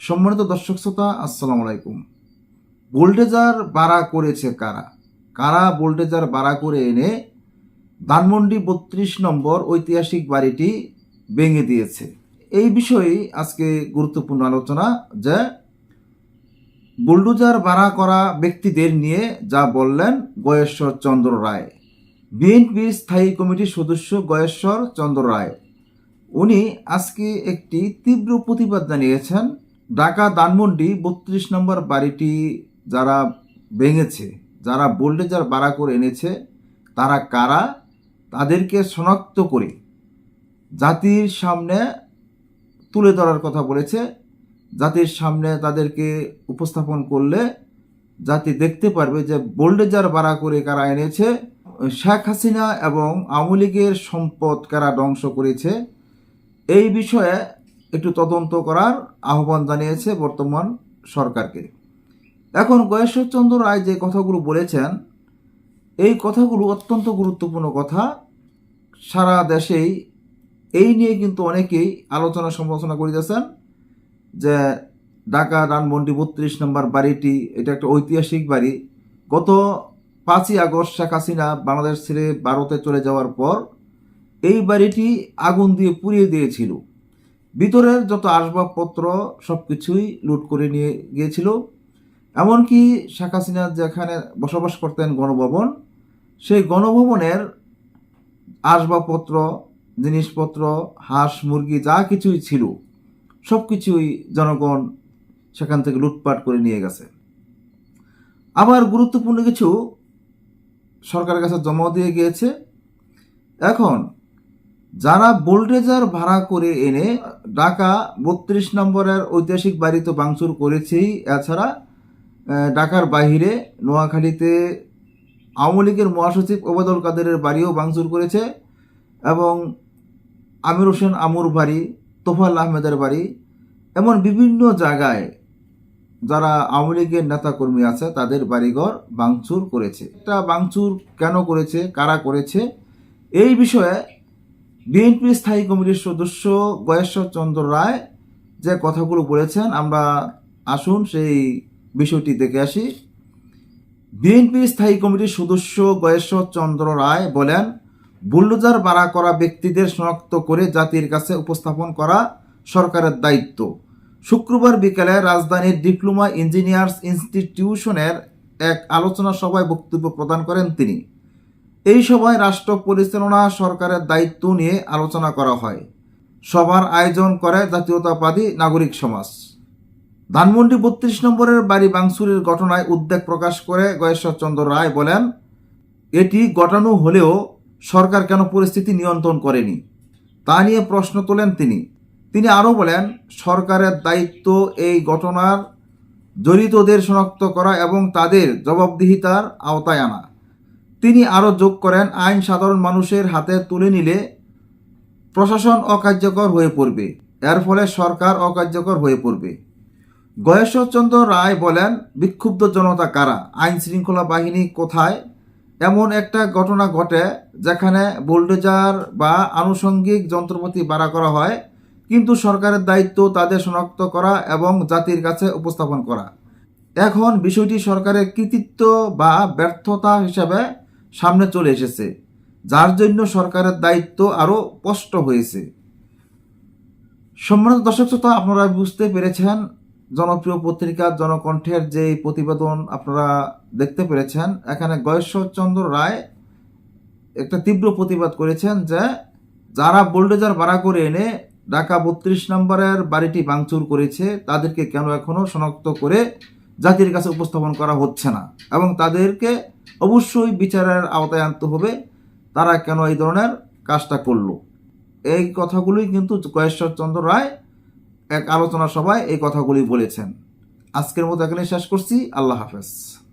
সম্মানিত দর্শক শ্রোতা, আসসালামু আলাইকুম। বোল্টেজার বাড়া করেছে কারা? কারা বোল্টেজার বাড়া করে এনে ধানমন্ডি বত্রিশ নম্বর ঐতিহাসিক বাড়িটি ভেঙে দিয়েছে? এই বিষয়ে আজকে গুরুত্বপূর্ণ আলোচনা যে বুলডোজার ভাড়া করা ব্যক্তিদের নিয়ে যা বললেন গয়েশ্বর চন্দ্র রায়। বিএনপির স্থায়ী কমিটির সদস্য গয়েশ্বর চন্দ্র রায়। উনি আজকে একটি তীব্র প্রতিবাদ জানিয়েছেন ঢাকা দানমন্ডি বত্রিশ নম্বর বাড়িটি যারা ভেঙেছে, যারা বোল্ডেজার ভাড়া করে এনেছে, তারা কারা? তাদেরকে শনাক্ত করে জাতির সামনে তুলে ধরার কথা বলেছে। জাতির সামনে তাদেরকে উপস্থাপন করলে জাতি দেখতে পারবে যে বোল্ডেজার ভাড়া করে কারা এনেছে, শেখ হাসিনা এবং আওয়ামী লীগের সম্পদ কারা ধ্বংস করেছে। এই বিষয়ে একটু তদন্ত করার আহ্বান জানিয়েছে বর্তমান সরকারকে। এখন গয়েশ্বরচন্দ্র রায় যে কথাগুলো বলেছেন, এই কথাগুলো অত্যন্ত গুরুত্বপূর্ণ কথা। সারা দেশেই এই নিয়ে কিন্তু অনেকেই আলোচনা সমালোচনা করিতেছেন যে ঢাকা ধানমন্ডি বত্রিশ নম্বর বাড়িটি, এটা একটা ঐতিহাসিক বাড়ি। গত পাঁচই আগস্ট শেখ হাসিনা বাংলাদেশ ছেড়ে ভারতে চলে যাওয়ার পর এই বাড়িটি আগুন দিয়ে পুড়িয়ে দিয়েছিল। ভিতরের যত আসবাবপত্র সব কিছুই লুট করে নিয়ে গিয়েছিল, এমনকি শেখ হাসিনা যেখানে বসবাস করতেন গণভবন, সেই গণভবনের আসবাবপত্র, জিনিসপত্র, হাঁস, মুরগি, যা কিছুই ছিল সব কিছুই জনগণ সেখান থেকে লুটপাট করে নিয়ে গেছে। আবার গুরুত্বপূর্ণ কিছু সরকারের কাছে জমা দিয়ে গিয়েছে। এখন যারা বোল্টেজার ভাড়া করে এনে ঢাকা বত্রিশ নম্বরের ঐতিহাসিক বাড়ি তো ভাঙচুর করেছেই এছাড়া ঢাকার বাহিরে নোয়াখালীতে আওয়ামী লীগের মহাসচিব ওবায়দুল কাদেরের বাড়িও ভাঙচুর করেছে এবং আমির হোসেন আমুর বাড়ি তোফাল আহমেদের বাড়ি, এমন বিভিন্ন জায়গায় যারা আওয়ামী লীগের নেতাকর্মী আছে, তাদের বাড়িঘর ভাঙচুর করেছে। এটা ভাঙচুর কেন করেছে? কারা করেছে? এই বিষয়ে বিএনপি স্থায়ী কমিটির সদস্য গয়েশ্বর চন্দ্র রায় যে কথাগুলো বলেছেন, আমরা আসুন সেই বিষয়টি দেখে আসি। বিএনপি স্থায়ী কমিটির সদস্য গয়েশ্বর চন্দ্র রায় বলেন, বুলডোজার ভাড়া করা ব্যক্তিদের শনাক্ত করে জাতির কাছে উপস্থাপন করা সরকারের দায়িত্ব। শুক্রবার বিকেলে রাজধানীর ডিপ্লোমা ইঞ্জিনিয়ার্স ইনস্টিটিউশনের এক আলোচনা সভায় বক্তব্য প্রদান করেন তিনি। এই সভায় রাষ্ট্র পরিচালনা সরকারের দায়িত্ব নিয়ে আলোচনা করা হয়। সভার আয়োজন করে জাতীয়তাবাদী নাগরিক সমাজ। ধানমন্ডি বত্রিশ নম্বরের বাড়ি বাংসুরের ঘটনায় উদ্বেগ প্রকাশ করে গয়েশ্বরচন্দ্র রায় বলেন, এটি ঘটানো হলেও সরকার কেন পরিস্থিতি নিয়ন্ত্রণ করেনি? তা নিয়ে প্রশ্ন তোলেন তিনি। তিনি আরও বলেন, সরকারের দায়িত্ব এই ঘটনার জড়িতদের শনাক্ত করা এবং তাদের জবাবদিহিতার আওতায় আনা। তিনি আরও যোগ করেন, আইন সাধারণ মানুষের হাতে তুলে নিলে প্রশাসন অকার্যকর হয়ে পড়বে। এর ফলে সরকার অকার্যকর হয়ে পড়বে। গয়েশ্বরচন্দ্র রায় বলেন, বিক্ষুব্ধ জনতা কারা? আইন শৃঙ্খলা বাহিনী কোথায়? এমন একটা ঘটনা ঘটে যেখানে বোল্ডেজার বা আনুষঙ্গিক যন্ত্রপাতি বাড়া করা হয়, কিন্তু সরকারের দায়িত্ব তাদের শনাক্ত করা এবং জাতির কাছে উপস্থাপন করা। এখন বিষয়টি সরকারের কৃতিত্ব বা ব্যর্থতা হিসাবে সামনে চলে এসেছে, যার জন্য সরকারের দায়িত্ব আরও স্পষ্ট হয়েছে। সম্মানিত দর্শক শ্রোতা, আপনারা বুঝতে পেরেছেন, জনপ্রিয় পত্রিকা জনকণ্ঠের যে প্রতিবেদন আপনারা দেখতে পেরেছেন, এখানে গয়েশ্বরচন্দ্র রায় একটা তীব্র প্রতিবাদ করেছেন যে যারা বোল্ডেজার ভাড়া করে এনে ঢাকা বত্রিশ নম্বরের বাড়িটি ভাঙচুর করেছে, তাদেরকে কেন এখনও শনাক্ত করে জাতির কাছে উপস্থাপন করা হচ্ছে না? এবং তাদেরকে অবশ্যই বিচারের আওতায় আনতে হবে। তারা কেন এই ধরনের কাজটা করল? এই কথাগুলোই কিন্তু গয়েশ্বরচন্দ্র রায় এক আলোচনা সভায় এই কথাগুলি বলেছেন। আজকের মতো এখানে শেষ করছি। আল্লাহ হাফেজ।